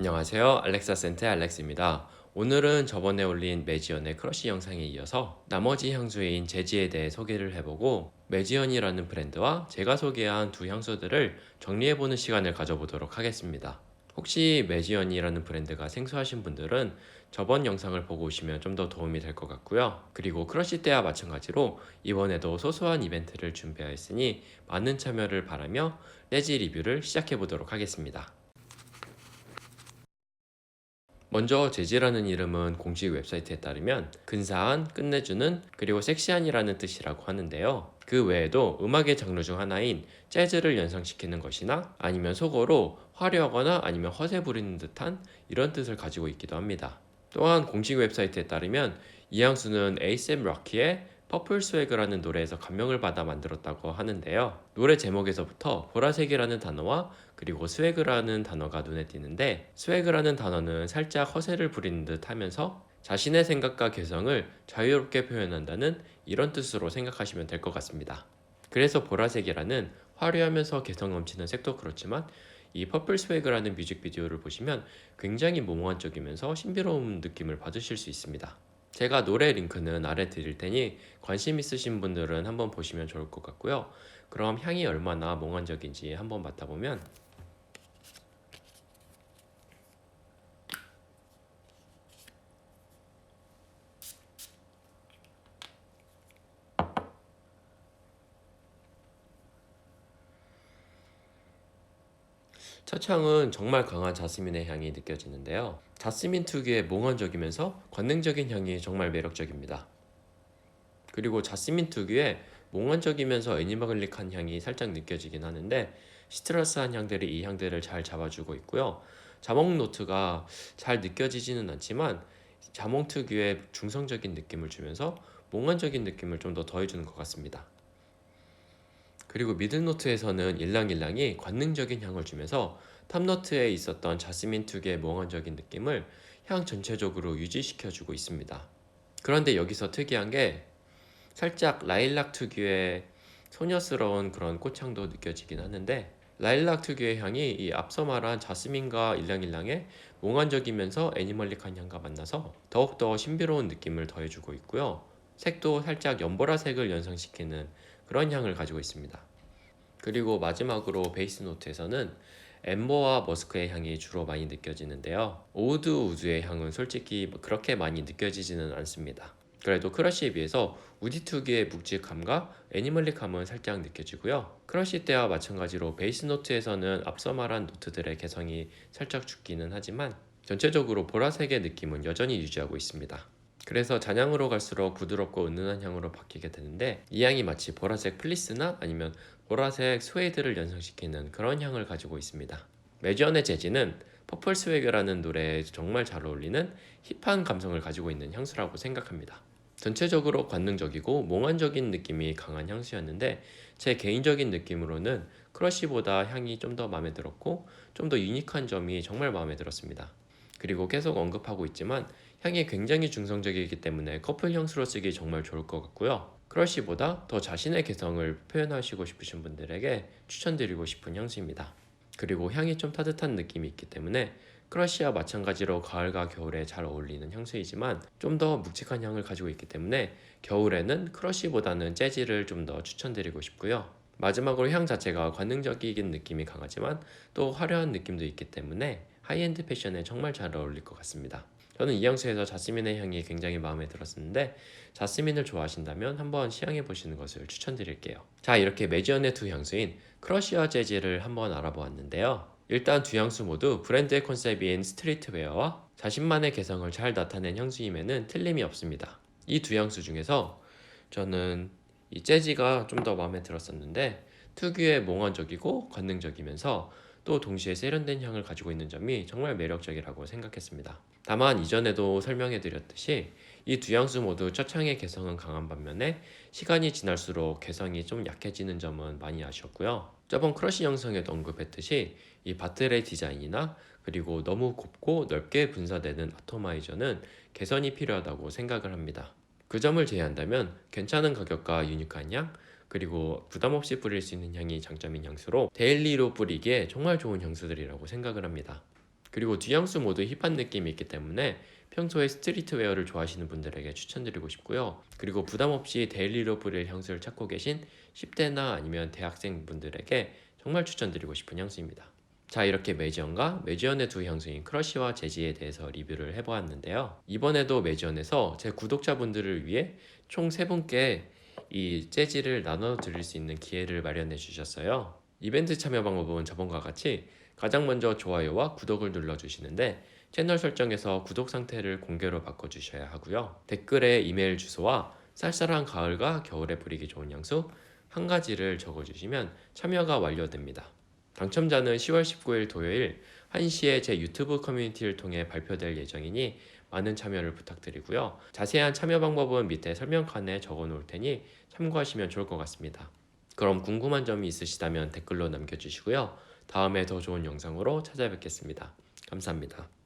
안녕하세요. 알렉사 센터의 알렉스입니다. 오늘은 저번에 올린 매지연의 크러쉬 영상에 이어서 나머지 향수인 제지에 대해 소개를 해보고 매지연이라는 브랜드와 제가 소개한 두 향수들을 정리해보는 시간을 가져보도록 하겠습니다. 혹시 매지연이라는 브랜드가 생소하신 분들은 저번 영상을 보고 오시면 좀 더 도움이 될 것 같고요. 그리고 크러쉬 때와 마찬가지로 이번에도 소소한 이벤트를 준비하였으니 많은 참여를 바라며 레지 리뷰를 시작해 보도록 하겠습니다. 먼저 제지라는 이름은 공식 웹사이트에 따르면 근사한, 끝내주는, 그리고 섹시한이라는 뜻이라고 하는데요. 그 외에도 음악의 장르 중 하나인 재즈를 연상시키는 것이나 아니면 속어로 화려하거나 아니면 허세 부리는 듯한 이런 뜻을 가지고 있기도 합니다. 또한 공식 웹사이트에 따르면 이 향수는 에이셈 럭키의 퍼플 스웨그라는 노래에서 감명을 받아 만들었다고 하는데요. 노래 제목에서부터 보라색이라는 단어와 그리고 스웨그라는 단어가 눈에 띄는데 스웨그라는 단어는 살짝 허세를 부리는 듯 하면서 자신의 생각과 개성을 자유롭게 표현한다는 이런 뜻으로 생각하시면 될 것 같습니다. 그래서 보라색이라는 화려하면서 개성 넘치는 색도 그렇지만 이 퍼플 스웨그라는 뮤직비디오를 보시면 굉장히 모모한적이면서 신비로운 느낌을 받으실 수 있습니다. 제가 노래 링크는 아래 드릴 테니 관심 있으신 분들은 한번 보시면 좋을 것 같고요. 그럼 향이 얼마나 몽환적인지 한번 맡아보면 첫 향은 정말 강한 자스민의 향이 느껴지는데요. 자스민 특유의 몽환적이면서 관능적인 향이 정말 매력적입니다. 그리고 자스민 특유의 몽환적이면서 애니멀릭한 향이 살짝 느껴지긴 하는데 시트러스한 향들이 이 향들을 잘 잡아주고 있고요. 자몽 노트가 잘 느껴지지는 않지만 자몽 특유의 중성적인 느낌을 주면서 몽환적인 느낌을 좀 더 더해주는 것 같습니다. 그리고 미들노트에서는 일랑일랑이 관능적인 향을 주면서 탑노트에 있었던 자스민 특유의 몽환적인 느낌을 향 전체적으로 유지시켜주고 있습니다. 그런데 여기서 특이한 게 살짝 라일락 특유의 소녀스러운 그런 꽃향도 느껴지긴 하는데 라일락 특유의 향이 이 앞서 말한 자스민과 일랑일랑의 몽환적이면서 애니멀릭한 향과 만나서 더욱더 신비로운 느낌을 더해주고 있고요. 색도 살짝 연보라색을 연상시키는 그런 향을 가지고 있습니다. 그리고 마지막으로 베이스 노트에서는 엠버와 머스크의 향이 주로 많이 느껴지는데요. 오우드 우드의 향은 솔직히 그렇게 많이 느껴지지는 않습니다. 그래도 크러쉬에 비해서 우디 특유의 묵직함과 애니멀릭함은 살짝 느껴지고요. 크러쉬 때와 마찬가지로 베이스 노트에서는 앞서 말한 노트들의 개성이 살짝 죽기는 하지만 전체적으로 보라색의 느낌은 여전히 유지하고 있습니다. 그래서 잔향으로 갈수록 부드럽고 은은한 향으로 바뀌게 되는데 이 향이 마치 보라색 플리스나 아니면 보라색 스웨이드를 연상시키는 그런 향을 가지고 있습니다. 매지언의 재즈는 퍼플 스웨그라는 노래에 정말 잘 어울리는 힙한 감성을 가지고 있는 향수라고 생각합니다. 전체적으로 관능적이고 몽환적인 느낌이 강한 향수였는데 제 개인적인 느낌으로는 크러쉬보다 향이 좀 더 마음에 들었고 좀 더 유니크한 점이 정말 마음에 들었습니다. 그리고 계속 언급하고 있지만 향이 굉장히 중성적이기 때문에 커플 향수로 쓰기 정말 좋을 것 같고요. 크러쉬보다 더 자신의 개성을 표현하시고 싶으신 분들에게 추천드리고 싶은 향수입니다. 그리고 향이 좀 따뜻한 느낌이 있기 때문에 크러쉬와 마찬가지로 가을과 겨울에 잘 어울리는 향수이지만 좀 더 묵직한 향을 가지고 있기 때문에 겨울에는 크러쉬보다는 재즈를 좀 더 추천드리고 싶고요. 마지막으로 향 자체가 관능적인 느낌이 강하지만 또 화려한 느낌도 있기 때문에 하이엔드 패션에 정말 잘 어울릴 것 같습니다. 저는 이 향수에서 자스민의 향이 굉장히 마음에 들었는데 자스민을 좋아하신다면 한번 시향해 보시는 것을 추천드릴게요. 자 이렇게 매지언의 두 향수인 크러쉬와 재즈를 한번 알아보았는데요. 일단 두 향수 모두 브랜드의 컨셉인 스트리트웨어와 자신만의 개성을 잘 나타낸 향수임에는 틀림이 없습니다. 이 두 향수 중에서 저는 이 재즈가 좀 더 마음에 들었었는데 특유의 몽환적이고 관능적이면서 또 동시에 세련된 향을 가지고 있는 점이 정말 매력적이라고 생각했습니다. 다만 이전에도 설명해 드렸듯이 이 두 향수 모두 첫 향의 개성은 강한 반면에 시간이 지날수록 개성이 좀 약해지는 점은 많이 아쉬웠고요. 저번 크러쉬 영상에도 언급했듯이 이 바틀의 디자인이나 그리고 너무 곱고 넓게 분사되는 아토마이저는 개선이 필요하다고 생각을 합니다. 그 점을 제외한다면 괜찮은 가격과 유니크한 향, 그리고 부담 없이 뿌릴 수 있는 향이 장점인 향수로 데일리로 뿌리기에 정말 좋은 향수들이라고 생각을 합니다. 그리고 뒤향수 모두 힙한 느낌이 있기 때문에 평소에 스트리트웨어를 좋아하시는 분들에게 추천드리고 싶고요. 그리고 부담 없이 데일리로 뿌릴 향수를 찾고 계신 10대나 아니면 대학생 분들에게 정말 추천드리고 싶은 향수입니다. 자 이렇게 매지언과 매지언의 두 향수인 크러쉬와 제지에 대해서 리뷰를 해보았는데요. 이번에도 매지언에서 제 구독자분들을 위해 총 3분께 이 재지를 나눠 드릴 수 있는 기회를 마련해 주셨어요. 이벤트 참여 방법은 저번과 같이 가장 먼저 좋아요와 구독을 눌러 주시는데 채널 설정에서 구독 상태를 공개로 바꿔 주셔야 하고요. 댓글에 이메일 주소와 쌀쌀한 가을과 겨울에 뿌리기 좋은 향수 한 가지를 적어 주시면 참여가 완료됩니다. 당첨자는 10월 19일 토요일 1시에 제 유튜브 커뮤니티를 통해 발표될 예정이니 많은 참여를 부탁드리고요. 자세한 참여 방법은 밑에 설명칸에 적어 놓을 테니 참고하시면 좋을 것 같습니다. 그럼 궁금한 점이 있으시다면 댓글로 남겨주시고요. 다음에 더 좋은 영상으로 찾아뵙겠습니다. 감사합니다.